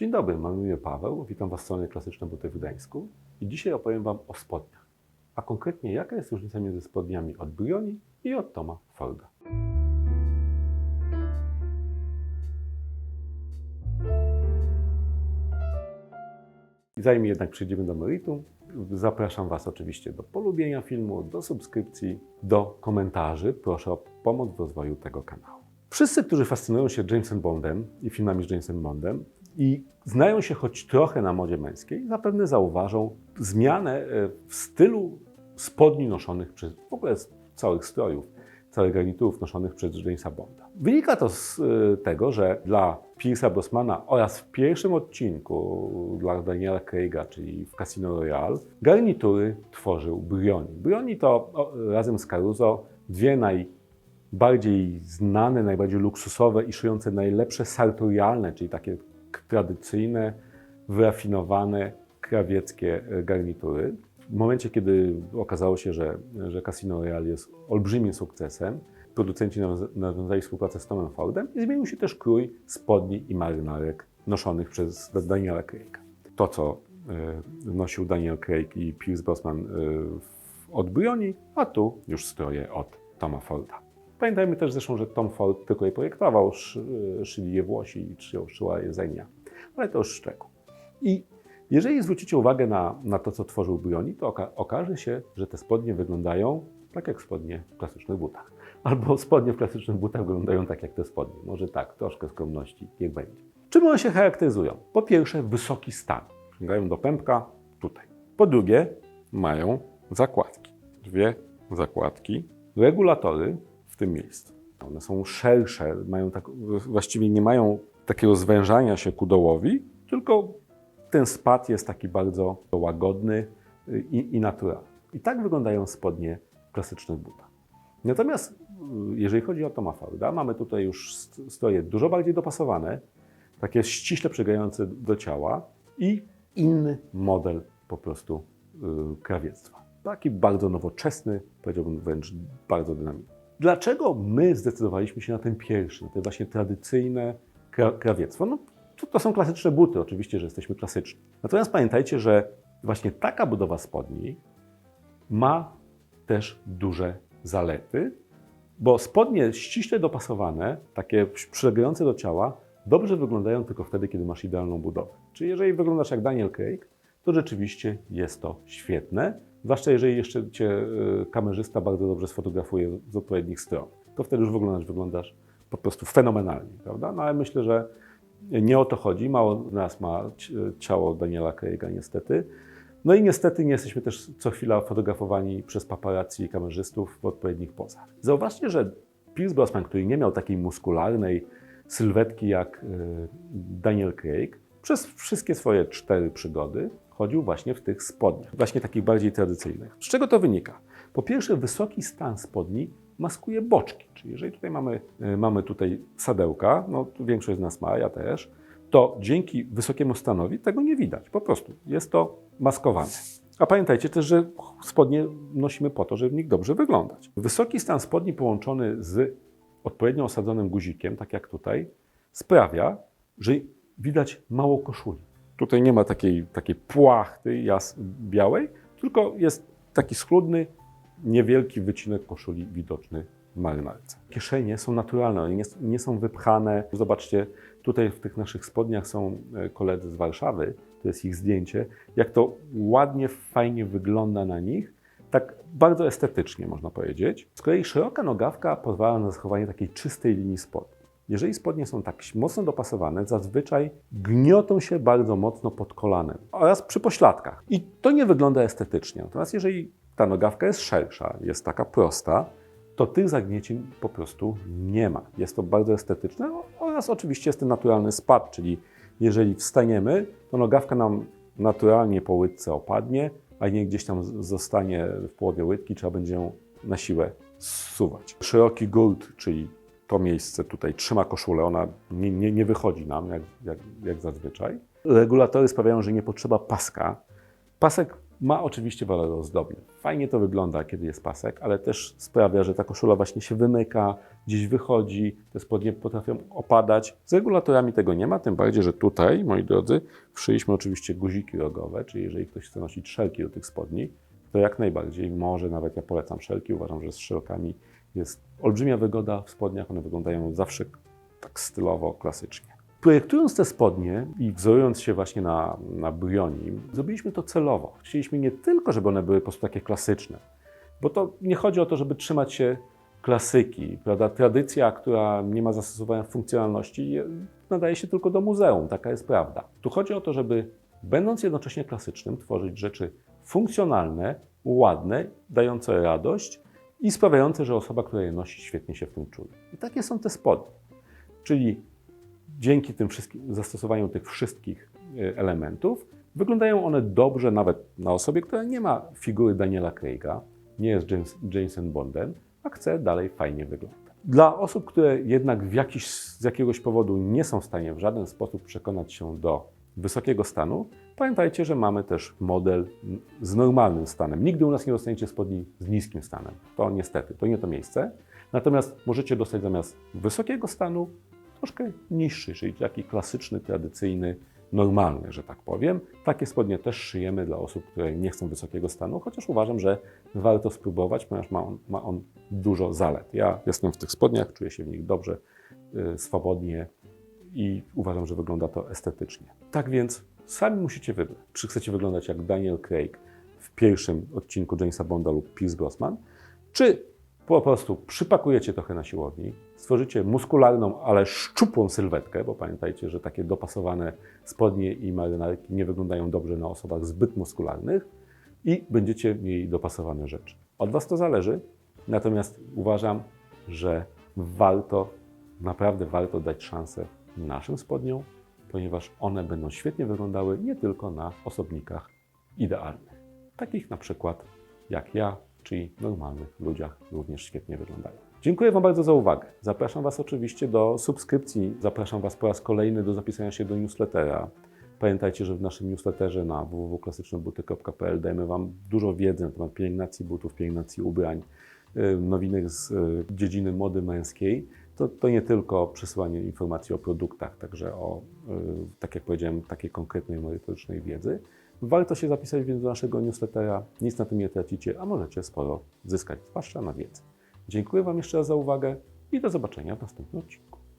Dzień dobry, mam imię Paweł, witam Was w stronie Klasyczne Buty w Gdańsku i dzisiaj opowiem Wam o spodniach, a konkretnie jaka jest różnica między spodniami od Brioni i od Toma Forda. Zanim jednak przejdziemy do meritum, zapraszam Was oczywiście do polubienia filmu, do subskrypcji, do komentarzy. Proszę o pomoc w rozwoju tego kanału. Wszyscy, którzy fascynują się Jamesem Bondem i filmami z Jamesem Bondem i znają się choć trochę na modzie męskiej, zapewne zauważą zmianę e, w stylu spodni noszonych przez w ogóle całych strojów, całych garniturów noszonych przez Jamesa Bonda. Wynika to z e, tego, że dla Pierce'a Brosnana oraz w pierwszym odcinku dla Daniela Craiga, czyli w Casino Royale, garnitury tworzył Brioni. Brioni to razem z Caruso dwie najbardziej znane, najbardziej luksusowe i szyjące najlepsze sartorialne, czyli takie tradycyjne, wyrafinowane, krawieckie e, garnitury. W momencie, kiedy okazało się, że, że Casino Royale jest olbrzymim sukcesem, producenci nawiąza- nawiązali współpracę z Tomem Fordem i zmienił się też krój spodni i marynarek noszonych przez Da- Daniela Craiga. To, co e, nosił Daniel Craig i Pierce Brosnan e, od Brioni, a tu już stroje od Toma Forda. Pamiętajmy też zresztą, że Tom Ford tylko je projektował, e, szyli je Włosi i szył- szyła je Zenia. Ale to już szczegół. I jeżeli zwrócicie uwagę na, na to, co tworzył Brioni, to oka- okaże się, że te spodnie wyglądają tak jak spodnie w klasycznych butach. Albo spodnie w klasycznych butach wyglądają tak jak te spodnie. Może tak, troszkę skromności, niech będzie. Czym one się charakteryzują? Po pierwsze, wysoki stan. Sięgają do pępka tutaj. Po drugie, mają zakładki. Dwie zakładki. Regulatory tym. One są szersze, mają tak, właściwie nie mają takiego zwężania się ku dołowi, tylko ten spad jest taki bardzo łagodny y, i, i naturalny. I tak wyglądają spodnie klasycznych butach. Natomiast y, jeżeli chodzi o Toma Forda, mamy tutaj już st- stroje dużo bardziej dopasowane, takie ściśle przylegające do ciała i inny model po prostu y, krawiectwa. Taki bardzo nowoczesny, powiedziałbym wręcz bardzo dynamiczny. Dlaczego my zdecydowaliśmy się na ten pierwszy, na te właśnie tradycyjne kra- krawiectwo? No, to, to są klasyczne buty, oczywiście, że jesteśmy klasyczni. Natomiast pamiętajcie, że właśnie taka budowa spodni ma też duże zalety, bo spodnie ściśle dopasowane, takie przylegające do ciała, dobrze wyglądają tylko wtedy, kiedy masz idealną budowę. Czyli jeżeli wyglądasz jak Daniel Craig, to rzeczywiście jest to świetne, zwłaszcza jeżeli jeszcze cię y, kamerzysta bardzo dobrze sfotografuje z odpowiednich stron. To wtedy już wyglądasz, wyglądasz po prostu fenomenalnie, prawda? No ale myślę, że nie o to chodzi. Mało nas ma ci- ciało Daniela Craiga niestety. No i niestety nie jesteśmy też co chwila fotografowani przez paparazzi i kamerzystów w odpowiednich pozach. Zauważcie, że Pierce Brosnan, który nie miał takiej muskularnej sylwetki jak y, Daniel Craig, przez wszystkie swoje cztery przygody chodził właśnie w tych spodniach, właśnie takich bardziej tradycyjnych. Z czego to wynika? Po pierwsze, wysoki stan spodni maskuje boczki, czyli jeżeli tutaj mamy, y, mamy tutaj sadełka, no większość z nas ma, ja też, to dzięki wysokiemu stanowi tego nie widać. Po prostu jest to maskowane. A pamiętajcie też, że spodnie nosimy po to, żeby w nich dobrze wyglądać. Wysoki stan spodni połączony z odpowiednio osadzonym guzikiem, tak jak tutaj, sprawia, że widać mało koszuli. Tutaj nie ma takiej, takiej płachty jas białej, tylko jest taki schludny, niewielki wycinek koszuli widoczny w marynarce. Kieszenie są naturalne, one nie, nie są wypchane. Zobaczcie, tutaj w tych naszych spodniach są e, koledzy z Warszawy, to jest ich zdjęcie, jak to ładnie, fajnie wygląda na nich, tak bardzo estetycznie można powiedzieć. Z kolei szeroka nogawka pozwala na zachowanie takiej czystej linii spodni. Jeżeli spodnie są tak mocno dopasowane, zazwyczaj gniotą się bardzo mocno pod kolanem oraz przy pośladkach. I to nie wygląda estetycznie. Natomiast jeżeli ta nogawka jest szersza, jest taka prosta, to tych zagniecień po prostu nie ma. Jest to bardzo estetyczne oraz oczywiście jest ten naturalny spad, czyli jeżeli wstaniemy, to nogawka nam naturalnie po łydce opadnie, a nie gdzieś tam zostanie w połowie łydki, trzeba będzie ją na siłę zsuwać. Szeroki gurt, czyli to miejsce tutaj trzyma koszulę, ona nie, nie, nie wychodzi nam jak, jak, jak zazwyczaj. Regulatory sprawiają, że nie potrzeba paska. Pasek Ma oczywiście walor ozdobny. Fajnie to wygląda, kiedy jest pasek, ale też sprawia, że ta koszula właśnie się wymyka, gdzieś wychodzi, te spodnie potrafią opadać. Z regulatorami tego nie ma, tym bardziej, że tutaj, moi drodzy, wszyliśmy oczywiście guziki rogowe, czyli jeżeli ktoś chce nosić szelki do tych spodni, to jak najbardziej może, nawet ja polecam szelki, uważam, że z szelkami jest olbrzymia wygoda w spodniach, one wyglądają zawsze tak stylowo, klasycznie. Projektując te spodnie i wzorując się właśnie na, na zrobiliśmy to celowo. Chcieliśmy nie tylko, żeby one były po prostu takie klasyczne, bo to nie chodzi o to, żeby trzymać się klasyki, prawda? Tradycja, która nie ma zastosowania funkcjonalności, je- nadaje się tylko do muzeum, taka jest prawda. Tu chodzi o to, żeby będąc jednocześnie klasycznym, tworzyć rzeczy funkcjonalne, ładne, dające radość i sprawiające, że osoba, która je nosi, świetnie się w tym czuje. I takie są te spodnie. Czyli dzięki tym wszystkim zastosowaniu tych wszystkich e, elementów wyglądają one dobrze nawet na osobie, która nie ma figury Daniela Craig'a, nie jest James, Jamesem Bondem, a chce dalej fajnie wyglądać. Dla osób, które jednak jakiś, z jakiegoś powodu nie są w stanie w żaden sposób przekonać się do wysokiego stanu, pamiętajcie, że mamy też model z normalnym stanem. Nigdy u nas nie dostaniecie spodni z niskim stanem. To niestety, to nie to miejsce. Natomiast możecie dostać zamiast wysokiego stanu troszkę niższy, czyli taki klasyczny, tradycyjny, normalny, że tak powiem. Takie spodnie też szyjemy dla osób, które nie chcą wysokiego stanu, chociaż uważam, że warto spróbować, ponieważ ma on, ma on dużo zalet. Ja jestem w tych spodniach, czuję się w nich dobrze, y, swobodnie i uważam, że wygląda to estetycznie. Tak więc sami musicie wybrać, czy chcecie wyglądać jak Daniel Craig w pierwszym odcinku Jamesa Bonda lub Pierce Brosnan, czy po prostu przypakujecie trochę na siłowni, stworzycie muskularną, ale szczupłą sylwetkę, bo pamiętajcie, że takie dopasowane spodnie i marynarki nie wyglądają dobrze na osobach zbyt muskularnych i będziecie mieli dopasowane rzeczy. Od Was to zależy, natomiast uważam, że warto, naprawdę warto dać szansę naszym spodniom, ponieważ one będą świetnie wyglądały nie tylko na osobnikach idealnych, takich na przykład jak ja, czyli normalnych ludziach również świetnie wyglądają. Dziękuję Wam bardzo za uwagę. Zapraszam Was oczywiście do subskrypcji. Zapraszam Was po raz kolejny do zapisania się do newslettera. Pamiętajcie, że w naszym newsletterze na www.klasycznebuty.pl dajemy Wam dużo wiedzy na temat pielęgnacji butów, pielęgnacji ubrań, y, nowinek z y, dziedziny mody męskiej. To, to nie tylko przesyłanie informacji o produktach, także o, y, tak jak powiedziałem, takiej konkretnej merytorycznej wiedzy. Warto się zapisać więc do naszego newslettera, nic na tym nie tracicie, a możecie sporo zyskać, zwłaszcza na wiedzy. Dziękuję Wam jeszcze raz za uwagę i do zobaczenia w następnym odcinku.